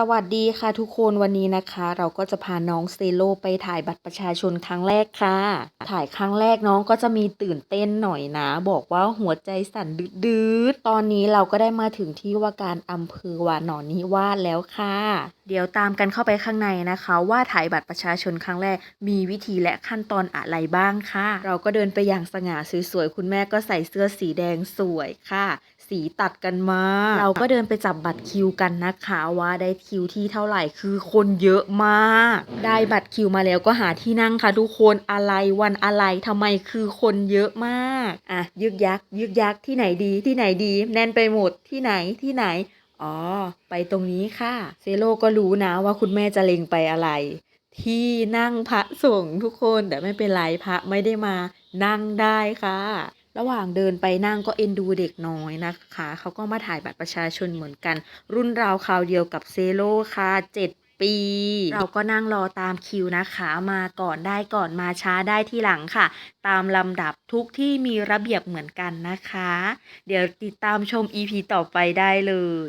สวัสดีค่ะทุกคนวันนี้นะคะ เราก็จะพาน้องเซโลไปถ่ายบัตรประชาชนครั้งแรกค่ะ ถ่ายครั้งแรกน้องก็จะมีตื่นเต้นหน่อยนะ บอกว่าหัวใจสั่นดืดๆตอนนี้เราก็ได้มาถึงที่ว่าการอำเภอวานอนนิวาสแล้วค่ะ เดี๋ยวตามกันเข้าไปข้างในนะคะ ว่าถ่ายบัตรประชาชนครั้งแรก มีวิธีและขั้นตอนอะไรบ้างค่ะ เราก็เดินไปอย่างสง่าสวยๆคุณแม่ก็ใส่เสื้อสีแดงสวยค่ะ สีตัดกันมา เราก็เดินไปจับบัตรคิวกันนะคะว่าได้คิวที่เท่าไหร่คือคนเยอะมาก ได้บัตรคิวมาแล้วก็หาที่นั่งค่ะทุกคนอะไรวันอะไรทำไมคือคนเยอะมากอะยึกยักยึกยักที่ไหนดีที่ไหนดี แน่นไปหมดที่ไหนที่ไหนอ๋อ ไปตรงนี้ค่ะ เซโลก็รู้นะว่าคุณแม่จะเล็งไปอะไร ที่นั่งพระสงฆ์ทุกคนแต่ไม่เป็นไรพระไม่ได้มานั่งได้ค่ะ ระหว่างเดินไปนั่งก็เอ็นดูเด็กน้อยนะคะ เขาก็มาถ่ายบัตรประชาชนเหมือนกัน รุ่นราวคราวเดียวกับเซโลค่ะเจ็ดปี เราก็นั่งรอตามคิวนะคะ มาก่อนได้ก่อนมาช้าได้ที่หลังค่ะ ตามลำดับทุกที่มีระเบียบเหมือนกันนะคะ เดี๋ยวติดตามชม EP ต่อไปได้เลย